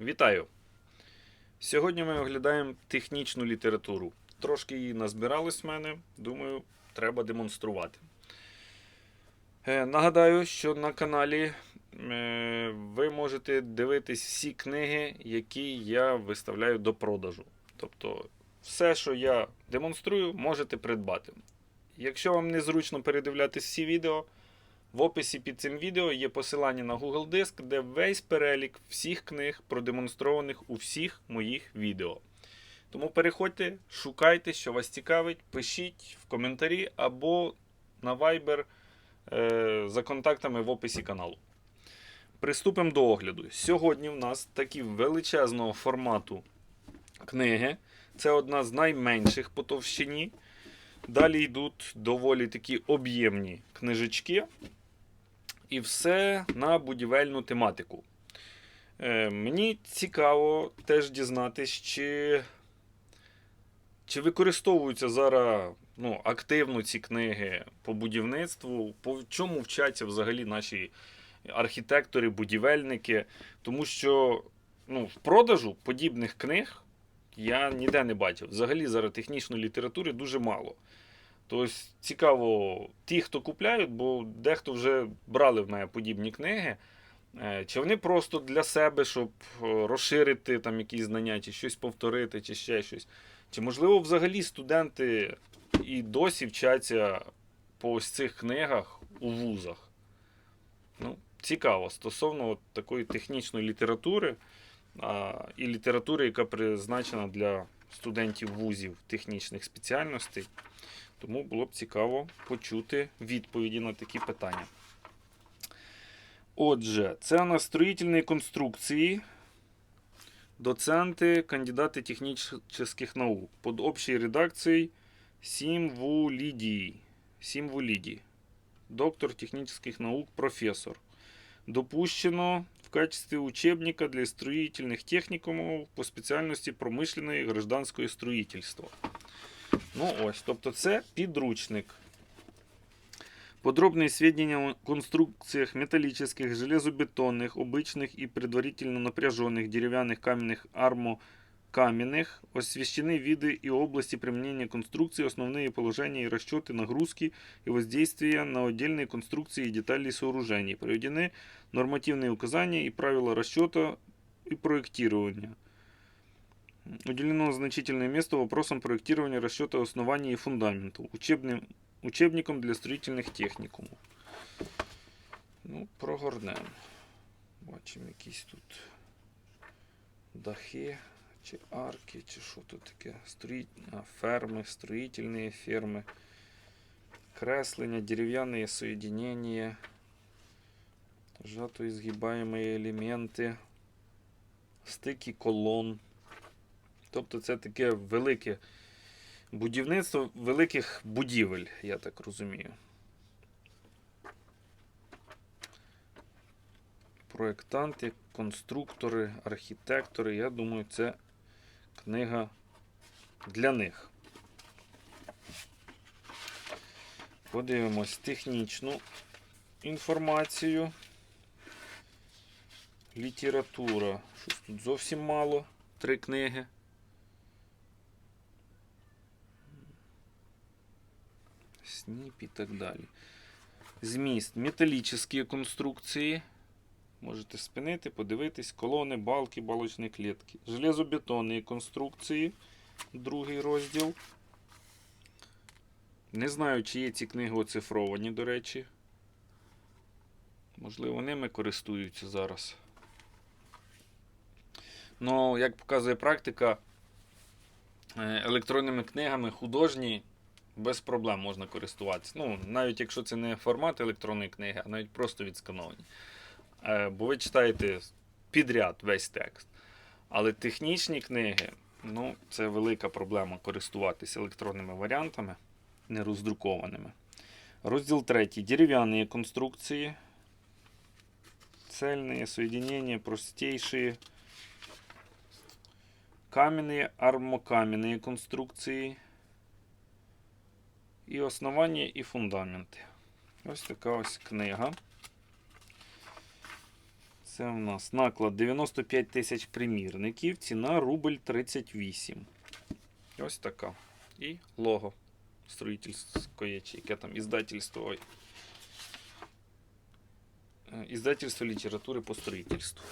Вітаю! Сьогодні ми оглядаємо технічну літературу. Трошки її назбиралось в мене, думаю, треба демонструвати. Е, Нагадаю, що на каналі е, ви можете дивитись всі книги, які я виставляю до продажу. Тобто, все, що я демонструю, можете придбати. Якщо вам незручно передивлятись всі відео, в описі під цим відео є посилання на Google Диск, де весь перелік всіх книг продемонстрованих у всіх моїх відео. Тому переходьте, шукайте, що вас цікавить, пишіть в коментарі або на Viber е, за контактами в описі каналу. Приступимо до огляду. Сьогодні в нас такі величезного формату книги. Це одна з найменших по товщині. Далі йдуть доволі такі об'ємні книжечки. І все на будівельну тематику. Е, мені цікаво теж дізнатись, чи, чи використовуються зараз ну, активно ці книги по будівництву, по чому вчаться взагалі наші архітектори, будівельники. Тому що ну, в продажу подібних книг я ніде не бачив. Взагалі зараз технічної літератури дуже мало. Тобто цікаво, ті, хто купляють, бо дехто вже брали в мене подібні книги. е, Чи вони просто для себе, щоб е, розширити там якісь знання, чи щось повторити, чи ще щось. Чи можливо взагалі студенти і досі вчаться по ось цих книгах у вузах? Ну, цікаво стосовно от такої технічної літератури а, і літератури, яка призначена для студентів вузів технічних спеціальностей. Тому було б цікаво почути відповіді на такі питання. Отже, це у нас строїтельні конструкції, доценти, кандидати технических наук под общей редакцией Симвулидии. Симвулидии. Доктор технических наук, профессор. Допущено в качестве учебника для строительных техникумов по спеціальності промишленное і гражданське строїтельство. Ну ось, тобто це підручник. Подробные сведения о конструкциях металлических, железобетонных, обычных и предварительно напряженных деревянных каменных армокаменных освещены виды и области применения конструкции, основные положения и расчеты нагрузки и воздействия на отдельные конструкции и детали сооружений. Приведены нормативные указания и правила расчета и проектирования. Уделено значительное место вопросам проектирования расчета оснований и фундаментов, учебным, учебником для строительных техникумов. Ну, прогорнемо. Бачимо якісь тут дахи, чи арки, чи що тут таке. Строїть... А, ферми, строїтельні ферми. Креслення, дерев'яні соединения, сжато изгибаемые элементы, стики колонн. Тобто це таке велике будівництво великих будівель, я так розумію. Проєктанти, конструктори, архітектори. Я думаю, це книга для них. Подивимось технічну інформацію. Література. Щось тут зовсім мало. Три книги. СНІП і так далі. Зміст. Металічні конструкції. Можете спинити, подивитись. Колони, балки, балочні клітки. Железобетонні конструкції. Другий розділ. Не знаю, чи є ці книги оцифровані, до речі. Можливо, ними користуються зараз. Ну, як показує практика, е, електронними книгами художні без проблем можна користуватися. Ну, навіть якщо це не формат електронної книги, а навіть просто відскановані. Е, Бо ви читаєте підряд весь текст. Але технічні книги, ну, це велика проблема користуватися електронними варіантами, не роздрукованими. Розділ 3. Дерев'яні конструкції. Цельные соединения, простейшие. Каменные, армокаменные конструкції. І основання, і фундаменти. Ось така ось книга. Це в нас наклад 95 тисяч примірників, ціна рубль 38. Ось така. І лого строїтельської, чи яке там іздательство. Ой. Е, Іздательство літератури по строїтельству.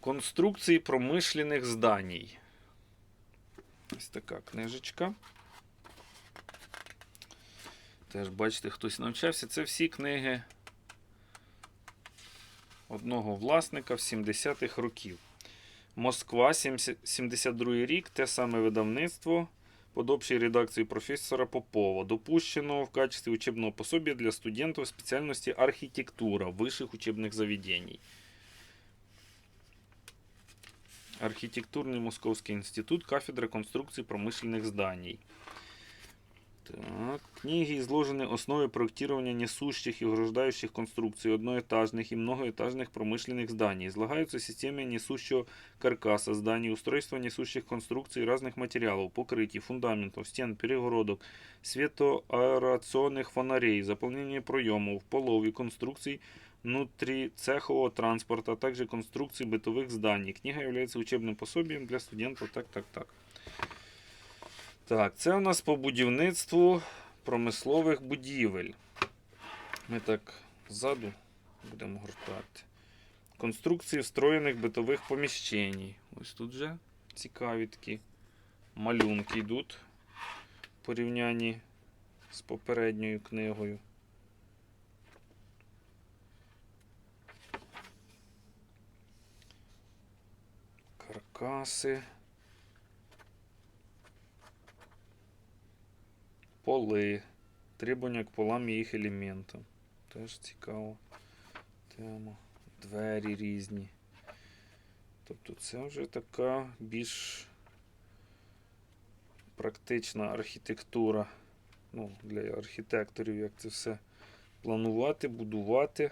Конструкції промишлених зданій. Ось така книжечка. Теж, бачите, хтось навчався. Це всі книги одного власника в 70-х років. Москва, 70 72 рік, те саме видавництво под общей редакцией профессора Попова, допущенного в качестве учебного пособия для студентов специальности архитектура высших учебных заведений. Архитектурный Московский институт, кафедра конструкций промышленных зданий. Так, книги изложены основы проектирования несущих и ограждающих конструкций одноэтажных и многоэтажных промышленных зданий. Излагаются системы несущего каркаса зданий, устройство несущих конструкций разных материалов, покрытий, фундаментов, стен, перегородок, светоаэрационных фонарей, заполнение проемов, полов и конструкций внутрицехового транспорта, а также конструкций бытовых зданий. Книга является учебным пособием для студентов. Так, так, так. Так, це у нас по будівництву промислових будівель. Ми так ззаду будемо гортати. Конструкції встроєних битових поміщень. Ось тут вже цікаві такі малюнки йдуть в порівнянні з попередньою книгою. Каркаси. Поли. Требування к полам і їх елементам. Теж цікаво. Тема. Двері різні. Тобто це вже така більш практична архітектура. Ну, для архітекторів, як це все планувати, будувати.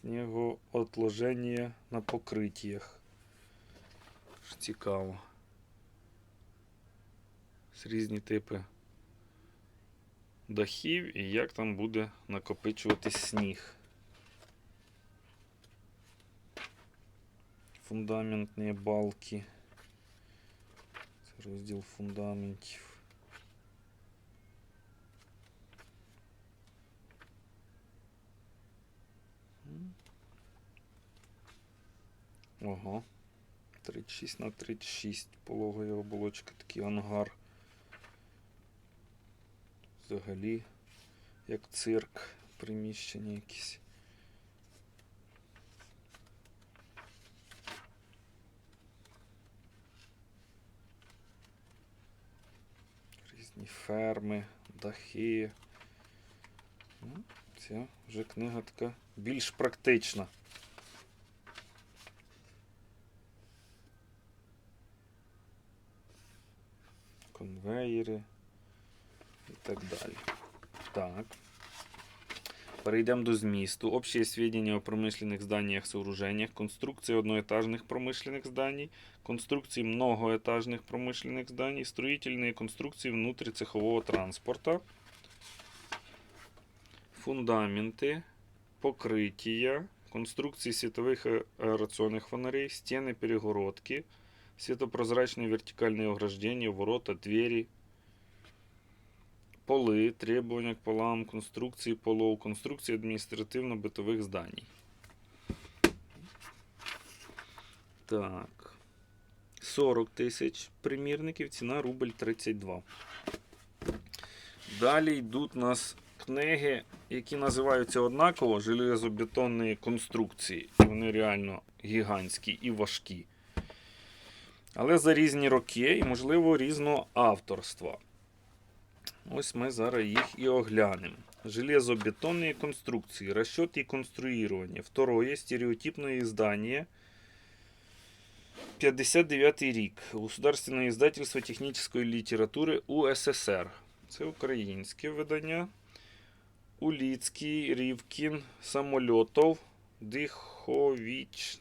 Снегоотложення на покриттях. Цікаво. Різні типи дахів і як там буде накопичуватись сніг. Фундаментні балки. Це розділ фундаментів. Ого. 36 на 36 пологова оболочка, такий ангар. Взагалі, як цирк, приміщення якісь. Різні ферми, дахи. Ну, Ця вже книга така більш практична. конвейери і так далі. Так. Перейдем до змісту. Общие сведения о промышленных зданиях, сооружениях, конструкции одноэтажных промышленных зданий, конструкции многоэтажных промышленных зданий, строительные конструкции внутрицехового транспорта, фундаменты, покрытия, конструкции световых и аэрационных фонарей, стены, перегородки, светопрозрачные вертикальные ограждения, ворота, двери, полы, требования к полам, конструкции полов, конструкции административно-бытовых зданий. Так. 40 тисяч примірників, ціна рубль 32. Далі йдуть у нас книги, які називаються однаково железобетонні конструкції. Вони реально гігантські і важкі. Але за різні роки і, можливо, різного авторства. Ось ми зараз їх і оглянемо. Железобетонные конструкции. Расчет и конструирование. Второе. Стереотипное издание. 59 рік. Государственне издательство технічної літератури УССР. Це українське видання. Уліцький, Рівкін, Самольотов, Диховічний.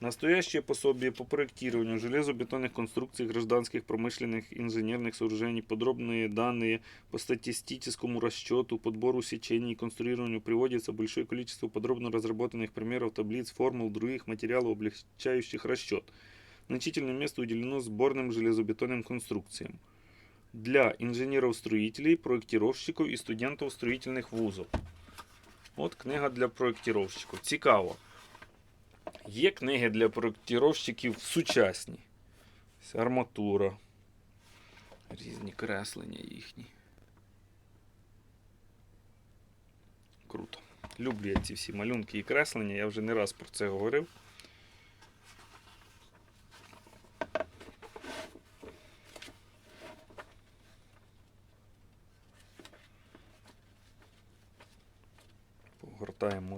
Настоящее пособие по проектированию железобетонных конструкций гражданских промышленных инженерных сооружений, подробные данные по статистическому расчету, подбору сечений и конструированию приводится большое количество подробно разработанных примеров, таблиц, формул, других материалов, облегчающих расчет. Значительное место уделено сборным железобетонным конструкциям для інженерів-строїтелів, проєктировщиків і студентів строїтельних вузів. От книга для проєктировщиків. Цікаво. Є книги для проєктировщиків сучасні. Арматура. Різні креслення їхні. Круто. Люблю я ці всі малюнки і креслення, я вже не раз про це говорив.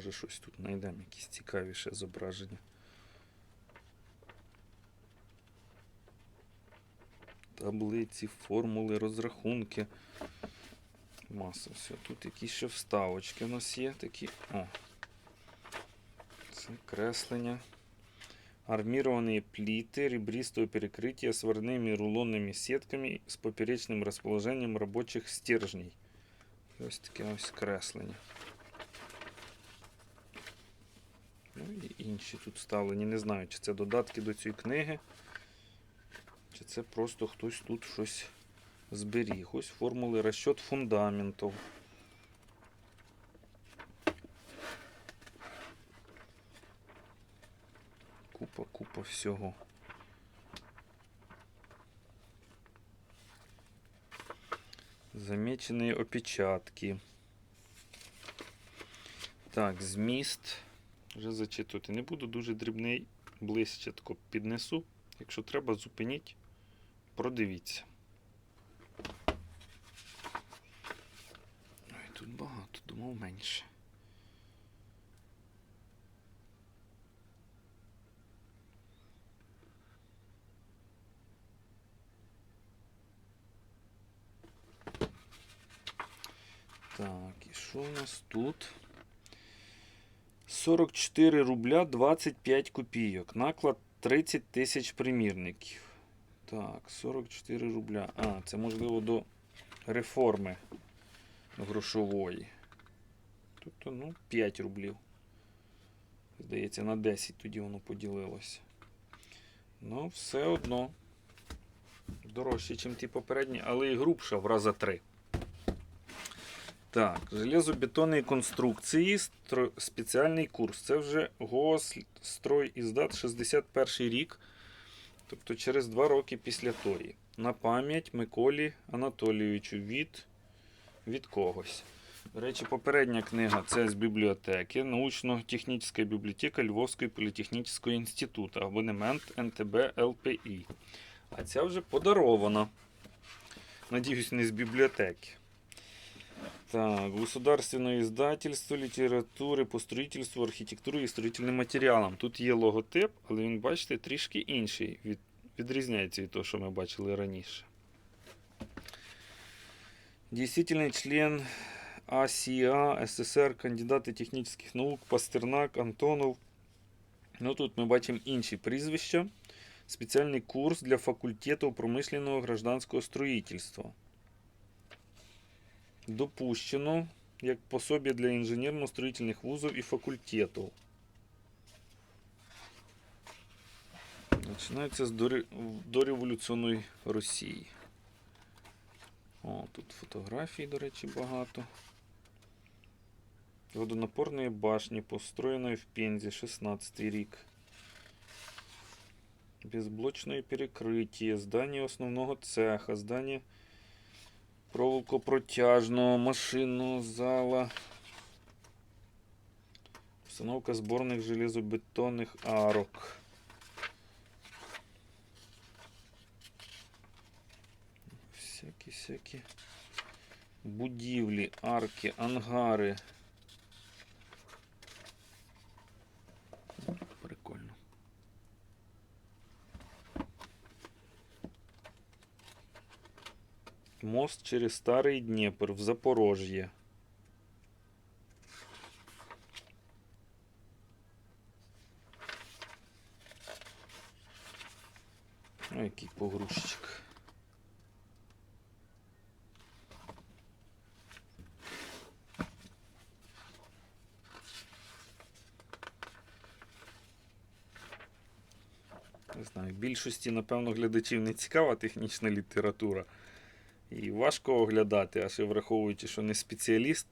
може щось тут знайдемо, якісь цікавіше зображення. Таблиці, формули, розрахунки. Маса все. Тут якісь ще вставочки у нас є такі. О. Це креслення. Армированные плиты ребристого перекрытия с сварными рулонными сетками с поперечным расположением рабочих стержней. І ось таке ось креслення. Ну і інші тут вставлені. Не знаю, чи це додатки до цієї книги, чи це просто хтось тут щось зберіг. Ось формули розчет фундаментів. Купа, купа всього. Замечені опечатки. Так, зміст. Вже зачитувати не буду, дуже дрібний, ближче тако піднесу. Якщо треба, зупиніть, продивіться. Ой, тут багато, думав менше. Так, і що у нас тут? 44 рубля 25 копійок. Наклад 30 тисяч примірників. Так, 44 рубля. А, це можливо до реформи грошової. Тобто, ну, 5 рублів. Здається, на 10 тоді воно поділилося. Ну, все одно. Дорожче, ніж ті попередні, але і грубша в раза 3. Так, железобетонні конструкції, стро... спеціальний курс. Це вже ГОСтрой іздат 61 рік. Тобто через 2 роки після тої. На пам'ять Миколі Анатолійовичу від, від когось. До речі, попередня книга це з бібліотеки, научно-технічна бібліотека Львовського політехнічного інституту, абонемент НТБ ЛПІ. А ця вже подарована. Надіюсь, не з бібліотеки. Так, государственное издательство літератури по строительству, архітектурі і строїтельним матеріалам. Тут є логотип, але він, бачите, трішки інший. Від, відрізняється від того, що ми бачили раніше. Дійсительний член АСІА, СССР, кандидати технічних наук, Пастернак, Антонов. Ну тут ми бачимо інші прізвища. Спеціальний курс для факультету промишленного гражданського строїтельства. Допущено як пособие для інженерно-строїтельних вузів і факультетів. Починається з дореволюційної Росії. О, тут фотографій, до речі, багато. Водонапорної башні, построєної в Пензі, 16 рік. Безблочне перекриття, здання основного цеха, здання проволокопротяжного, машинного зала. Установка сборных железобетонных арок. Всякі-всякі будівлі, арки, ангари. Мост через Старий Дніпр в Запорожжі. такий погрузчик. Не знаю, більшості, напевно, глядачів не цікава технічна література. І важко оглядати, а ще враховуючи, що не спеціаліст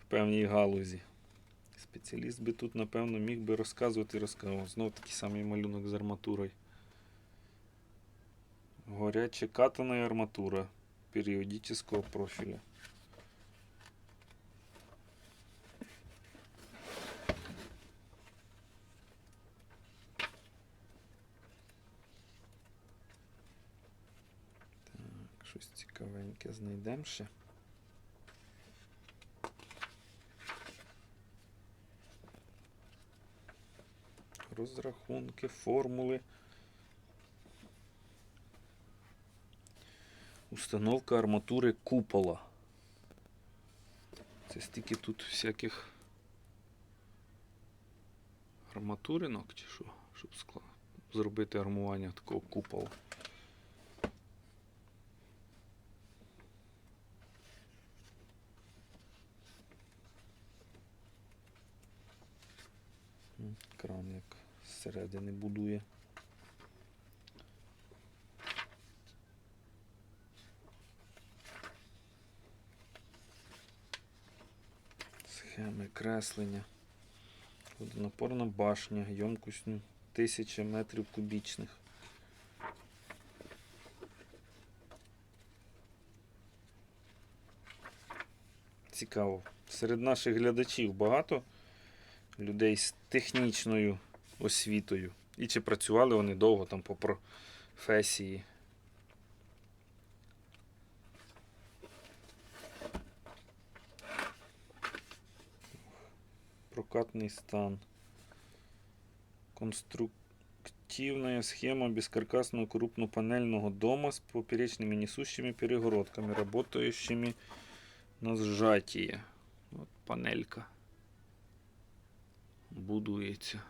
в певній галузі. Спеціаліст би тут, напевно, міг би розказувати і розказувати. Знову такий самий малюнок з арматурою. Горяче катана арматура періодичного профиля. Так, щось цікавеньке знайдемо ще. Розрахунки, формули. Установка арматури купола. Це стільки тут всяких арматуринок чи що, щоб зробити армування такого купола. Кран як зсередини будує. Схеми креслення. Водонапорна башня, йомкостю 1000 метрів кубічних. Цікаво. Серед наших глядачів багато людей з технічною освітою. І чи працювали вони довго там по професії. Прокатный стан. Конструктивная схема бескаркасного крупнопанельного дома с поперечными несущими перегородками, работающими на сжатие. Вот панелька. Будується.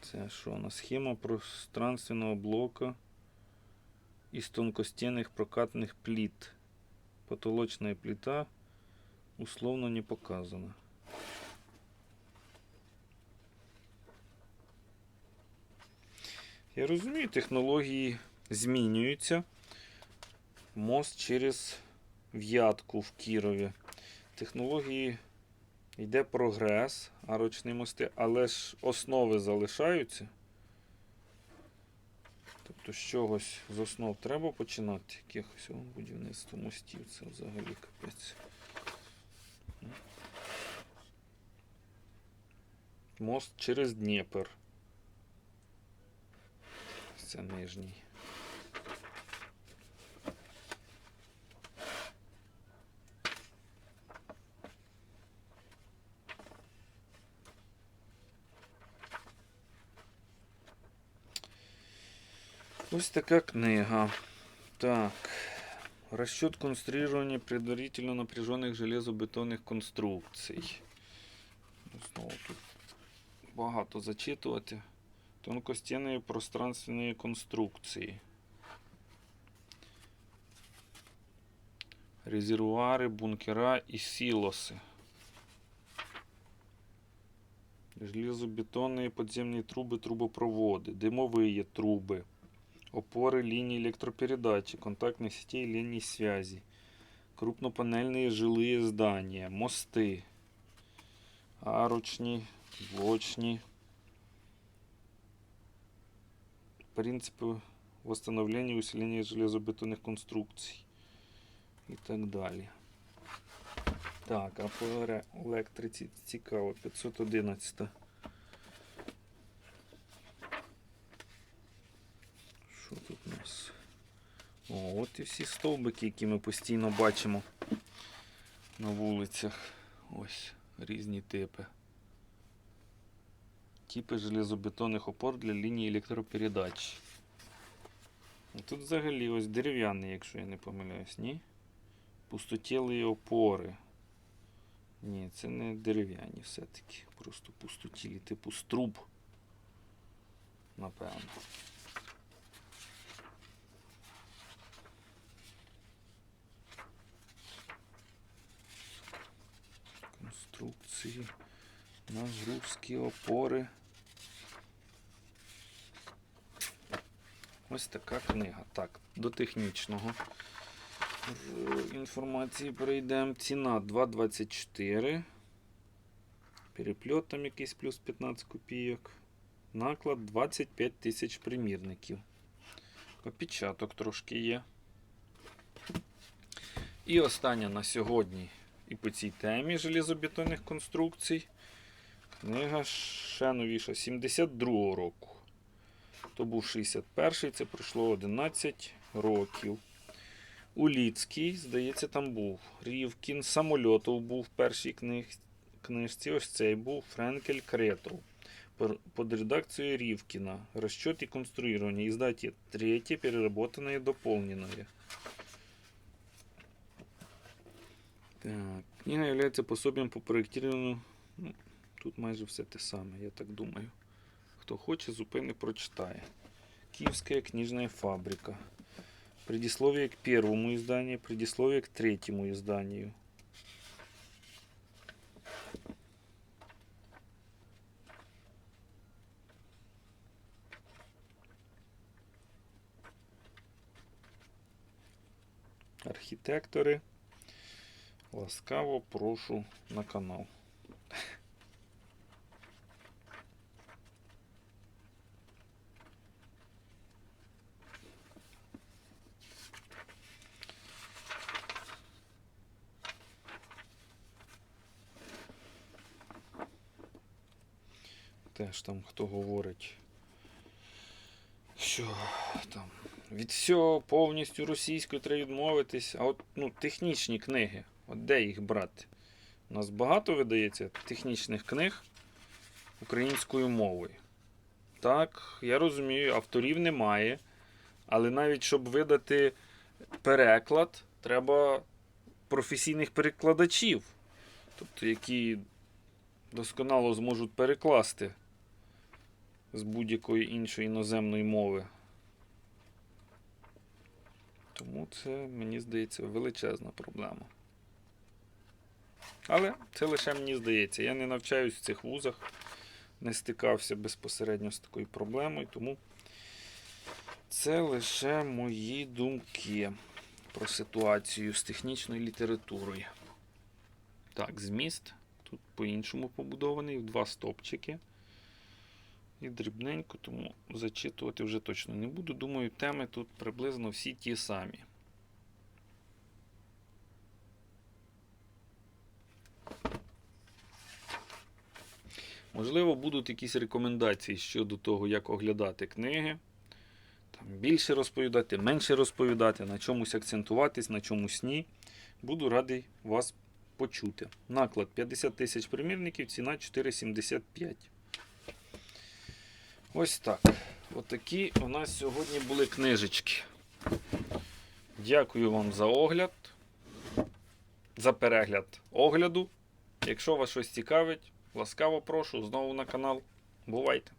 Це що у нас? Схема пространственного блока із тонкостінних прокатних плит. Потолочная плита условно не показана. Я розумію, технології змінюються. Мост через в'ятку в Кірові. Технології йде прогрес, арочні мости, але ж основи залишаються. Тобто з чогось з основ треба починати, якихось будівництво мостів, це взагалі капець. Мост через Дніпр. Це нижній. Ось така книга. Так. Расчет конструирования предварительно напряженных железобетонних конструкцій. Знову тут багато зачитувати. Тонкостінної пространственної конструкції. Резервуари, бункера і силоси. Железобетонные подземные трубы, трубопроводы, дымовые трубы, опоры линий электропередачи, контактных сетей линий связи, крупнопанельные жилые здания, мосты, арочні, блочні, принципы восстановления и усиления железобетонных конструкций і так далі. Так, а по ере- електриці цікаво, 511. От і всі стовбики, які ми постійно бачимо на вулицях. Ось різні типи. Типи железобетонних опор для лінії електропередач. Тут взагалі ось дерев'яний, якщо я не помиляюсь, ні? Пустотілі опори. Ні, це не дерев'яні все-таки. Просто пустотілі, типу струб. Напевно. Конструкції, нагрузки, опори. Ось така книга. Так, до технічного інформації перейдемо. Ціна 2,24. Перепльот там якийсь плюс 15 копійок. Наклад 25 тисяч примірників. Опечаток трошки є. І остання на сьогодні і по цій темі железобетонних конструкцій. Книга ще новіша 72-го року. То був 61-й, це пройшло 11 років. Уліцький, здається, там був. Рівкін, Самольотов був в першій книг, книжці. Ось цей був Френкель. Пер- Под редакцією Рівкіна. Расчет и конструирование. Издатие третье, переработанное, дополненное. Так, книга является пособием по проектированию. Ну, тут майже все те саме, я так думаю. Хто хоче, зупини прочитає. Киевская книжная фабрика. Предисловие к первому изданию, предисловие к третьему изданию. Архітектори. Ласкаво прошу на канал. Теж там хто говорить, що там від всього повністю російською треба відмовитись. А от ну, технічні книги, от де їх брати? У нас багато видається технічних книг українською мовою. Так, я розумію, авторів немає. Але навіть щоб видати переклад, треба професійних перекладачів, тобто які досконало зможуть перекласти з будь-якої іншої іноземної мови. Тому це, мені здається, величезна проблема. Але це лише мені здається. Я не навчаюсь в цих вузах, не стикався безпосередньо з такою проблемою, тому це лише мої думки про ситуацію з технічною літературою. Так, зміст. Тут по-іншому побудований, в два стопчики. І дрібненько, тому зачитувати вже точно не буду. Думаю, теми тут приблизно всі ті самі. Можливо, будуть якісь рекомендації щодо того, як оглядати книги. Там більше розповідати, менше розповідати, на чомусь акцентуватись, на чомусь ні. Буду радий вас почути. Наклад 50 тисяч примірників, ціна 4,75. Ось так. Отакі у нас сьогодні були книжечки. Дякую вам за огляд, за перегляд огляду. Якщо вас щось цікавить, ласкаво прошу знову на канал. Бувайте!